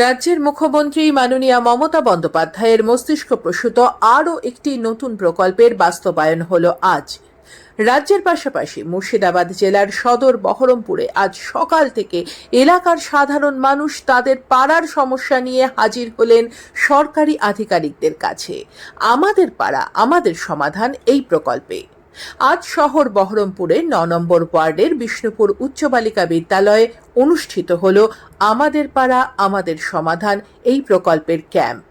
রাজ্যের মুখ্যমন্ত্রী মাননীয়া মমতা বন্দ্যোপাধ্যায়ের মস্তিষ্ক প্রসূত আরও একটি নতুন প্রকল্পের বাস্তবায়ন হল আজ। রাজ্যের পাশাপাশি মুর্শিদাবাদ জেলার সদর বহরমপুরে আজ সকাল থেকে এলাকার সাধারণ মানুষ তাদের পাড়ার সমস্যা নিয়ে হাজির হলেন সরকারি আধিকারিকদের কাছে। আমাদের পাড়া, আমাদের সমাধান এই প্রকল্পে। আজ শহর বহরমপুরে ন নম্বর ওয়ার্ডের বিষ্ণুপুর উচ্চ বালিকা বিদ্যালয়ে অনুষ্ঠিত হল আমাদের পাড়া, আমাদের সমাধান এই প্রকল্পের ক্যাম্প।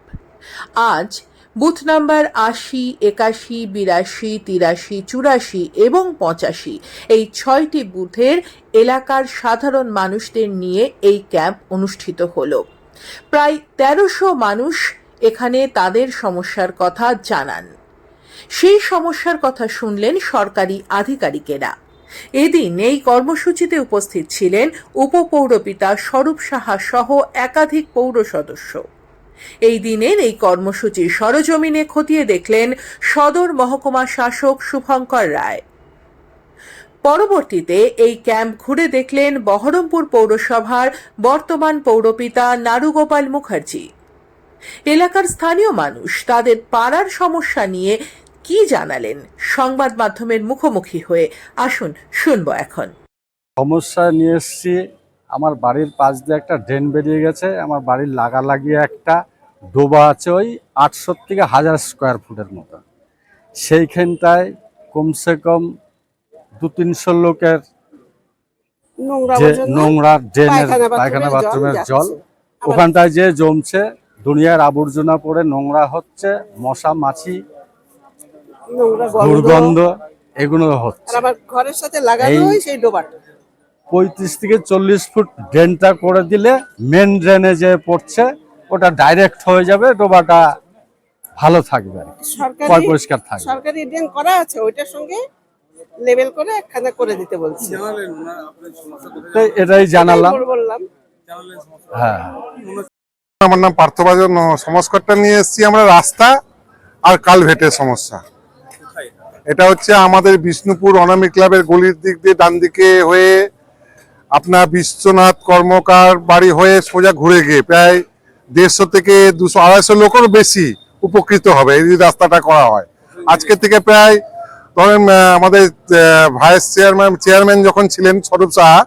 আজ বুথ নাম্বার আশি, একাশি, বিরাশি, তিরাশি, চুরাশি এবং পঁচাশি এই ছয়টি বুথের এলাকার সাধারণ মানুষদের নিয়ে এই ক্যাম্প অনুষ্ঠিত হল। প্রায় তেরোশো মানুষ এখানে তাদের সমস্যার কথা জানান। সেই সমস্যার কথা শুনলেন সরকারি আধিকারিকেরা। এদিন এই কর্মসূচিতে উপস্থিত ছিলেন উপপৌরপিতা স্বরূপ সাহা সহ একাধিক পৌর সদস্য। এই দিনের এই কর্মসূচি সরজমিনে খতিয়ে দেখলেন সদর মহকুমা শাসক শুভঙ্কর রায়। পরবর্তীতে এই ক্যাম্প ঘুরে দেখলেন বহরমপুর পৌরসভার বর্তমান পৌরপিতা নারুগোপাল মুখার্জি। এলাকার স্থানীয় মানুষ তাদের পাড়ার সমস্যা নিয়ে কি জানালেন? সংবাদ মাধ্যমের মুখোমুখি হয়ে আসুন শুনব এখন। সমস্যা নিয়ে এসছি। আমার বাড়ির পাশ দিয়ে একটা ড্রেন বেরিয়ে গেছে। আমার বাড়ির লাগা লাগিয়ে একটা ডোবা আছে ওই আটশো থেকে হাজার স্কোয়ার ফুটের মতো। সেইখানটায় কমসে কম দু তিনশো লোকের নোংরা যে ড্রেনের পায়খানা বাথরুমের জল ওখানটায় যে জমছে দুনিয়ার আবর্জনা পড়ে নোংরা হচ্ছে মশা মাছি। দুর্গন্ধ এগুলো হচ্ছে। আবার ঘরের সাথে লাগানো ওই সেই ডোবাটা। পঁয়ত্রিশ থেকে চল্লিশ ফুট ড্রেনটা করে দিলে মেন ড্রেনে যে পড়ছে ওটা ডাইরেক্ট হয়ে যাবে ডোবাটা ভালো থাকবে আর কি। সরকারি পরিষ্কার থাকবে। সরকারি ড্রেন করা আছে ওইটার সঙ্গে লেভেল করে একখানা করে দিতে বলছি। তো এটাই জানালাম। বললাম। হ্যাঁ। আমার নাম পার্থবাজন সংস্কারটা নিয়ে এসেছি আমরা রাস্তা আর কালভেটের সমস্যা। এটা হচ্ছে আমাদের বিষ্ণুপুর অনামিক ক্লাবের গলির দিক দিয়ে ডান দিকে হয়ে আপনার বিশ্বনাথ কর্মকার বাড়ি হয়ে সোজা ঘুরে গিয়ে প্রায় দেড়শো থেকে দুশো, আড়াইশো লোকেরও বেশি উপকৃত হবে, এই রাস্তাটা করা হয়। আজকে থেকে প্রায় ধরেন আমাদের ভাইস চেয়ারম্যান চেয়ারম্যান যখন ছিলেন স্বরূপ সাহা,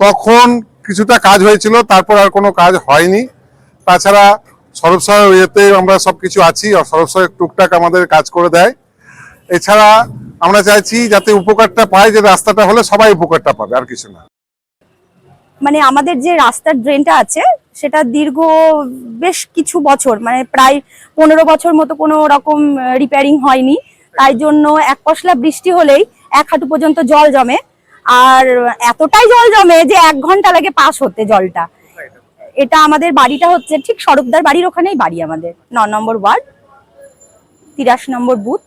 তখন কিছুটা কাজ হয়েছিল, তারপর আর কোনো কাজ হয়নি। তাছাড়া সরব সাহেব ইয়েতে আমরা সব কিছু আছি, আর সরব সাহেব টুকটাক আমাদের কাজ করে দেয়। এছাড়া আমরা চাইছি যাতে উপকারটা পায়, যে রাস্তাটা হলে সবাই উপকারটা পাবে, আর কিছু না। মানে আমাদের যে রাস্তার ড্রেনটা আছে, সেটা দীর্ঘ বেশ কিছু বছর মানে প্রায় পনেরো বছর মতো কোনো রকম রিপেয়ারিং হয়নি। তাই জন্য এক পশলা বৃষ্টি হলেই এক হাঁটু পর্যন্ত জল জমে। আর এতটাই জল জমে যে এক ঘণ্টা লাগে পাস হতে জলটা। এটা আমাদের বাড়িটা হচ্ছে, ঠিক স্বরূপদার বাড়ির ওখানেই বাড়ি আমাদের। ন নম্বর ওয়ার্ড, তিরাশি নম্বর বুথ।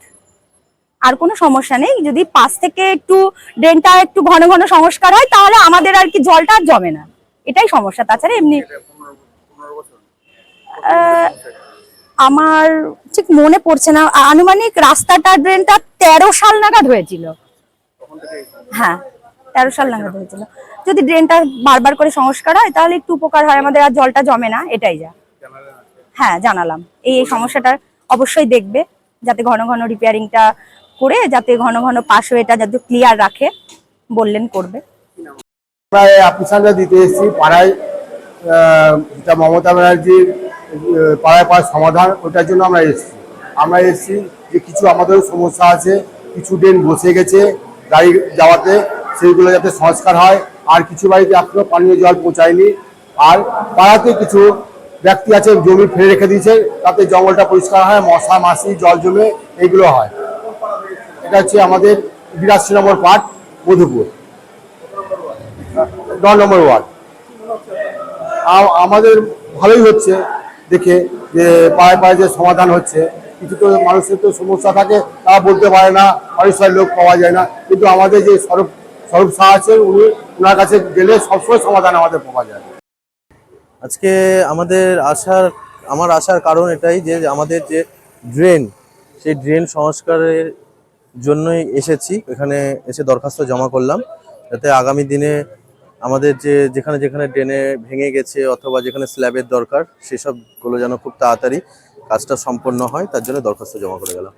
আর কোনো সমস্যা নেই। যদি পাশ থেকে একটু ড্রেনটা একটু ঘন ঘন সংস্কার হয় তাহলে আমাদের আর কি জলটা আর জমে না। এটাই সমস্যা। তাছাড়া এমনি আমার ঠিক মনে পড়ছে না। আনুমানিক রাস্তাটা ড্রেনটা তেরো সাল নাগাদ হয়েছিল। হ্যাঁ তেরো সাল নাগাদ হয়েছিল। যদি ড্রেনটা বারবার করে সংস্কার হয় তাহলে একটু উপকার হয়। আমাদের আর জলটা জমে না এটাই যা। হ্যাঁ জানালাম। এই এই সমস্যাটা অবশ্যই দেখবে যাতে ঘন ঘন রিপেয়ারিংটা করে যাতে ঘন ঘন পাশ এটা যাতে ক্লিয়ার রাখে বললেন করবে। আমরা দিতে এসেছি, পাড়ায় যেটা মমতা ব্যানার্জির পাড়ায় পাড়ায় সমাধান, ওটার জন্য আমরা এসেছি। আমরা এসেছি যে কিছু আমাদের সমস্যা আছে, কিছু ড্রেন বসে গেছে গাড়ি যাওয়াতে সেইগুলো যাতে সংস্কার হয়। আর কিছু বাড়িতে এখনও পানীয় জল পৌঁছায়নি। আর পাড়াতে কিছু ব্যক্তি আছে, জমি ফেলে রেখে দিয়েছে, তাতে জঙ্গলটা পরিষ্কার হয়, মশা, মাছি, জল জমে, এইগুলো হয়। এটা হচ্ছে আমাদের বিরাশি নম্বর পার্ট মধুপুর। দশ নম্বর ওয়ার্ড। আমাদের ভালোই হচ্ছে দেখে যে পায়ে পায়ে যে সমাধান হচ্ছে। কিছু তো মানুষের তো সমস্যা থাকে তা বলতে পারে না পরিষ্কার লোক পাওয়া যায় না। কিন্তু আমাদের যে স্বরূপ স্বরূপ শাহ আছেন, উনি ওনার কাছে গেলে সবসময় সমাধান আমাদের পাওয়া যায়। আজকে আমাদের আসার আমার আসার কারণ এটাই যে আমাদের যে ড্রেন, সেই ড্রেন সংস্কারের জন্যই এসেছি। এখানে এসে দরখাস্ত জমা করলাম। যাতে আগামী দিনে আমাদের যে, যেখানে যেখানে ড্রেনে ভেঙে গেছে অথবা যেখানে স্ল্যাবের দরকার, সেসবগুলো যেন খুব তাড়াতাড়ি কাজটা সম্পন্ন হয়, তার জন্য দরখাস্ত জমা করে গেলাম।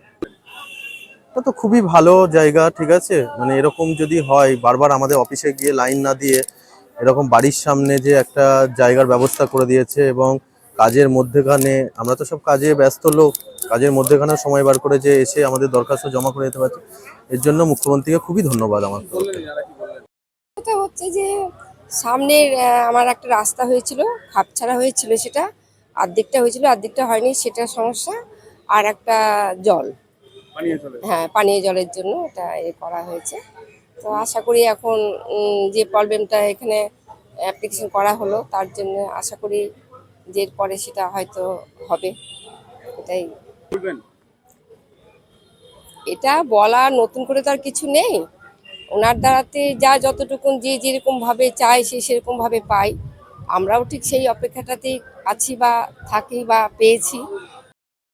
এটা তো খুবই ভালো জায়গা, ঠিক আছে? মানে এরকম যদি হয়, বারবার আমাদের অফিসে গিয়ে লাইন না দিয়ে এরকম বাড়ির সামনে যে একটা জায়গার ব্যবস্থা করে দিয়েছে এবং কাজের মধ্যেখানে আমরা তো সব কাজে ব্যস্ত লোক কাজের মধ্যেখানে সময় বার করে যে এসে আমাদের দরখাস্ত জমা করে যেতে পারছে। এর জন্য মুখ্যমন্ত্রীকে খুবই ধন্যবাদ আমার। কথা হচ্ছে যে সামনের আমার একটা রাস্তা হয়েছিল খাপছাড়া হয়েছিল সেটা অর্ধেকটা হয়েছিল অর্ধেকটা হয়নি সেটা সমস্যা আর একটা জল। হ্যাঁ পানীয় জলের জন্য এটা এ করা হয়েছে। তো আশা করি এখন যে প্রবলেমটা এখানে অ্যাপ্লিকেশন করা হলো তার জন্য আশা করি যে পরে সেটা হয়তো হবে। এটাই। এটা বলা নতুন করে তো আর কিছু নেই। ওনার দ্বারাতে যা যতটুকুন যে যেরকম ভাবে চায় সে সেরকম ভাবে পাই আমরাও ঠিক সেই অপেক্ষাটাতেই আছি বা থাকি বা পেয়েছি।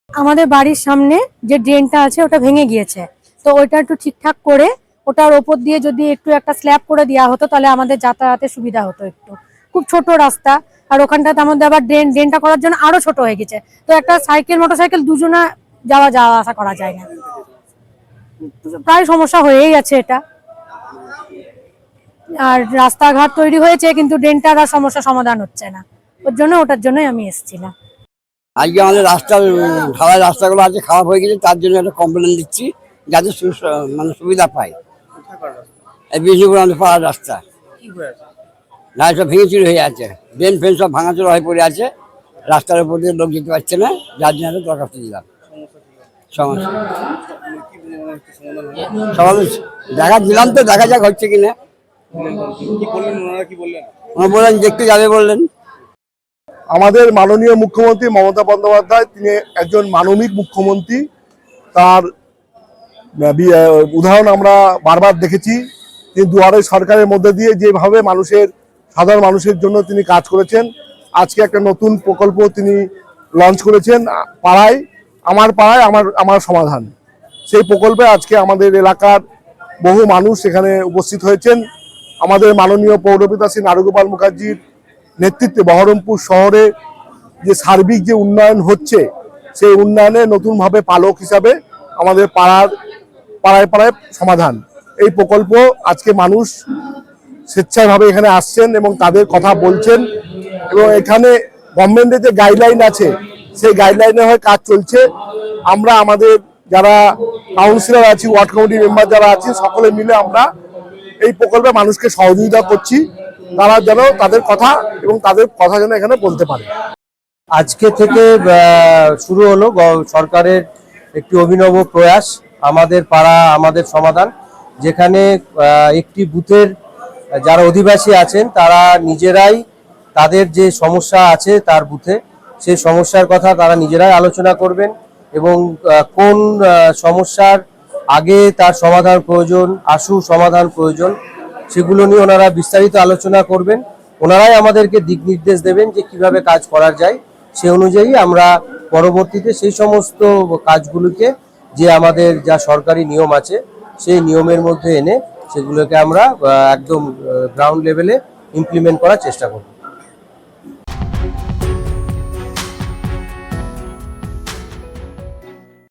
আমাদের বাড়ির সামনে যে ড্রেনটা আছে ওটা ভেঙে গিয়েছে। তো ওইটা একটু ঠিকঠাক করে ওটার ওপর দিয়ে যদি একটু একটা স্ল্যাব করে দেওয়া হতো তাহলে আমাদের যাতায়াতের সুবিধা হতো একটু। খুব ছোট রাস্তা আর ওখানটাতে মধ্যে আবার ড্রেন ড্রেনটা করার জন্য আরও ছোট হয়ে গেছে। তো একটা সাইকেল মোটরসাইকেল দুজনা যাওয়া যাওয়া আসা করা যায় না। প্রায় সমস্যা হয়েই আছে এটা। আর রাস্তাঘাট তৈরি হয়েছে কিন্তু ড্রেনটার আর সমস্যা সমাধান হচ্ছে না। ওর জন্য ওটার জন্যই আমি এসেছিলাম। আজকে আমাদের রাস্তার ঢালাই রাস্তাগুলো আছে খারাপ হয়ে গেছে তার জন্য একটা কমপ্লেন দিচ্ছি যাতে মানে সুবিধা পায় এই বিষ্ণুপুর আমাদের পাড়ার রাস্তা। না সব ভেঙে চুরি হয়ে আছে। ড্রেন ফেন সব ভাঙাচোরা হয়ে পড়ে আছে। রাস্তার উপর দিয়ে লোক যেতে পারছে না। যার জন্য একটা দরখাস্ত দিলাম। সমস্যা। দেখা দিলাম তো দেখা যাক হচ্ছে কিনা ওনারা বললেন? দেখতে যাবে বললেন। আমাদের মাননীয় মুখ্যমন্ত্রী মমতা বন্দ্যোপাধ্যায় তিনি একজন মানবিক মুখ্যমন্ত্রী। তার উদাহরণ আমরা বারবার দেখেছি। তিনি দুয়ারে সরকারের মধ্যে দিয়ে যেভাবে মানুষের সাধারণ মানুষের জন্য তিনি কাজ করেছেন। আজকে একটা নতুন প্রকল্প তিনি লঞ্চ করেছেন, পাড়ায়, আমার পাড়ায়, আমার আমার সমাধান। সেই প্রকল্পে আজকে আমাদের এলাকার বহু মানুষ সেখানে উপস্থিত হয়েছেন। আমাদের মাননীয় পৌরপিতা শ্রী নারুগোপাল মুখার্জির নেতৃত্বে বহরমপুর শহরে যে সার্বিক যে উন্নয়ন হচ্ছে, সেই উন্নয়নে নতুনভাবে পালক হিসাবে আমাদের পাড়ার, পাড়ায় পাড়ায় সমাধান। এই প্রকল্প আজকে মানুষ স্বেচ্ছায়ভাবে এখানে আসছেন এবং তাদের কথা বলছেন এবং এখানে গভর্নমেন্টের যে গাইডলাইন আছে, সেই গাইডলাইনে হয়ে কাজ চলছে। আমরা আমাদের যারা কাউন্সিলর আছি ওয়ার্ড কমিটি মেম্বার যারা আছি সকলে মিলে আমরা এই প্রকল্পে মানুষকে সহযোগিতা করছি। তারা যেন তাদের কথা এবং তাদের কথা যেন এখানে বলতে পারে। আজকে থেকে শুরু হলো সরকারের একটি অভিনব প্রয়াস, আমাদের পাড়া, আমাদের সমাধান, যেখানে একটি বুথের যারা অধিবাসী আছেন, তারা নিজেরাই তাদের যে সমস্যা আছে তার বুথে, সেই সমস্যার কথা তারা নিজেরাই আলোচনা করবেন এবং কোন সমস্যার আগে তার সমাধান প্রয়োজন, আশু সমাধান প্রয়োজন, সেগুলো নিয়ে ওনারা বিস্তারিত আলোচনা করবেন। ওনারাই আমাদেরকে দিক নির্দেশ দেবেন যে কীভাবে কাজ করা যায়, সে অনুযায়ী আমরা পরবর্তীতে সেই সমস্ত কাজগুলোকে যে আমাদের যা সরকারি নিয়ম আছে, সেই নিয়মের মধ্যে এনে সেগুলোকে আমরা একদম গ্রাউন্ড লেভেলে ইমপ্লিমেন্ট করার চেষ্টা করব।